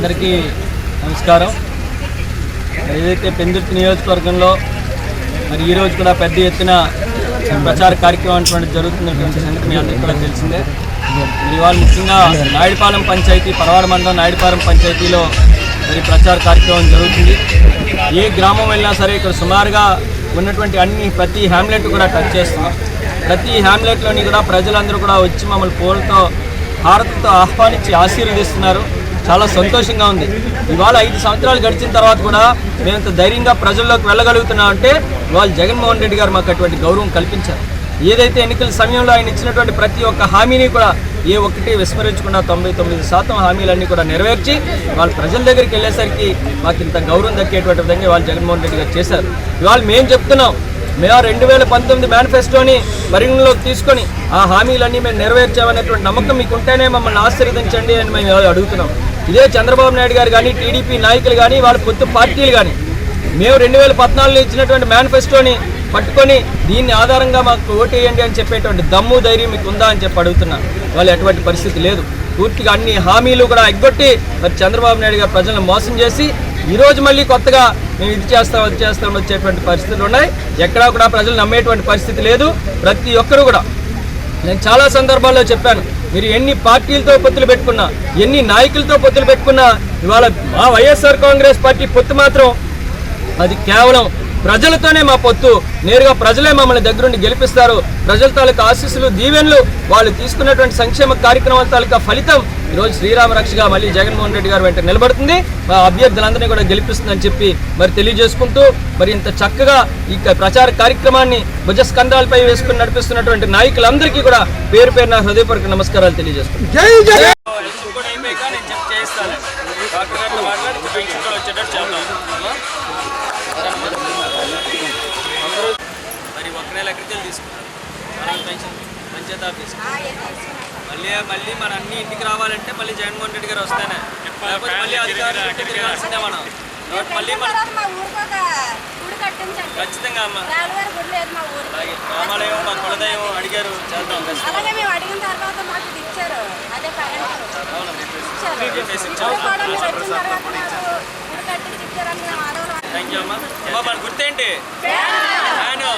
అందరికీ నమస్కారం. ఏదైతే పెందుర్తి నియోజకవర్గంలో మరి ఈరోజు కూడా పెద్ద ఎత్తున ప్రచార కార్యక్రమం అటువంటి జరుగుతున్నటువంటి సంగతి మీ అందరికీ కూడా తెలిసిందే. మరి ఇవాళ ముఖ్యంగా నాయుడుపాలెం పంచాయతీ పరవాడ మండలం నాయుడుపాలెం పంచాయతీలో మరి ప్రచార కార్యక్రమం జరుగుతుంది. ఏ గ్రామం వెళ్ళినా సరే ఇక్కడ సుమారుగా ఉన్నటువంటి అన్ని ప్రతి హ్యామ్లెట్ కూడా టచ్ చేస్తున్నాం. ప్రతి హ్యామ్లెట్లోని కూడా ప్రజలందరూ కూడా వచ్చి మమ్మల్ని పూలతో హారతితో ఆహ్వానించి ఆశీర్వదిస్తున్నారు. చాలా సంతోషంగా ఉంది. ఇవాళ ఐదు సంవత్సరాలు గడిచిన తర్వాత కూడా మేము ఇంత ధైర్యంగా ప్రజల్లోకి వెళ్ళగలుగుతున్నాం అంటే వాళ్ళు జగన్మోహన్ రెడ్డి గారు మాకు అటువంటి గౌరవం కల్పించారు. ఏదైతే ఎన్నికల సమయంలో ఆయన ఇచ్చినటువంటి ప్రతి ఒక్క హామీని కూడా ఏ ఒక్కటి విస్మరించకుండా తొంభై తొమ్మిది శాతం హామీలన్నీ కూడా నెరవేర్చి వాళ్ళ ప్రజల దగ్గరికి వెళ్ళేసరికి మాకు ఇంత గౌరవం దక్కేటువంటి విధంగా వాళ్ళు జగన్మోహన్ రెడ్డి గారు చేశారు. ఇవాళ మేము చెప్తున్నాం మేము రెండు వేల పంతొమ్మిది మేనిఫెస్టోని పరిగణలోకి తీసుకొని ఆ హామీలన్నీ మేము నెరవేర్చామనేటువంటి నమ్మకం మీకు ఉంటేనే మమ్మల్ని ఆశీర్వదించండి అని మేము అడుగుతున్నాం. ఇదే చంద్రబాబు నాయుడు గారు కానీ టీడీపీ నాయకులు కానీ వాళ్ళ పొత్తు పార్టీలు కానీ మేము రెండు వేల పద్నాలుగులో ఇచ్చినటువంటి మేనిఫెస్టోని పట్టుకొని దీన్ని ఆధారంగా మాకు ఓటేయండి అని చెప్పేటువంటి దమ్ము ధైర్యం మీకు ఉందా అని చెప్పి అడుగుతున్నాను వాళ్ళు ఎటువంటి పరిస్థితి లేదు. పూర్తిగా అన్ని హామీలు కూడా ఎగ్గొట్టి మరి చంద్రబాబు నాయుడు గారు ప్రజలను మోసం చేసి ఈరోజు మళ్ళీ కొత్తగా మేము ఇది చేస్తాం అది చేస్తాం వచ్చేటువంటి పరిస్థితులు ఉన్నాయి. ఎక్కడా కూడా ప్రజలు నమ్మేటువంటి పరిస్థితి లేదు. ప్రతి ఒక్కరు కూడా. నేను చాలా సందర్భాల్లో చెప్పాను. మీరు ఎన్ని పార్టీలతో పొత్తులు పెట్టుకున్నా ఎన్ని నాయకులతో పొత్తులు పెట్టుకున్నా ఇవాళ మా వైఎస్ఆర్ కాంగ్రెస్ పార్టీ పొత్తు మాత్రం అది కేవలం ప్రజలతోనే మా పొత్తు. నేరుగా ప్రజలే మమ్మల్ని దగ్గరుండి గెలిపిస్తారు. ప్రజల తాలూకా ఆశీస్సులు దీవెన్లు వాళ్ళు తీసుకున్నటువంటి సంక్షేమ కార్యక్రమాల తాలూకా ఫలితం ఈరోజు శ్రీరామ రక్షగా మళ్ళీ జగన్మోహన్ రెడ్డి గారు వెంట నిలబడుతుంది. మా అభ్యర్థులందరినీ కూడా గెలిపిస్తుందని చెప్పి మరి తెలియజేసుకుంటూ మరి ఇంత చక్కగా ఈ ప్రచార కార్యక్రమాన్ని భుజస్కంధాలపై వేసుకుని నడిపిస్తున్నటువంటి నాయకులందరికీ కూడా పేరు పేరు నా హృదయపూర్వక నమస్కారాలు తెలియజేస్తున్నాను అందరూ మరి ఒక నెల మనం పెన్షన్ పంచాయతీ ఆఫీస్ మళ్ళీ మళ్ళీ మన అన్ని ఇంటికి రావాలంటే మళ్ళీ జగన్మోహన్ రెడ్డి గారు వస్తేనే. లేకపోతే మళ్ళీ అధికారులు తిరగాల్సిందే మనం. మళ్ళీ ఖచ్చితంగా అమ్మ. అలాగే రామాలయం మా కులదైవం అడిగారు చేద్దాం అలాగే మేము అడిగిన తర్వాత మాకు ఇచ్చారు. అదే థ్యాంక్ యూ అమ్మా. అమ్మా మన గుర్తేంటి? ఫ్యాను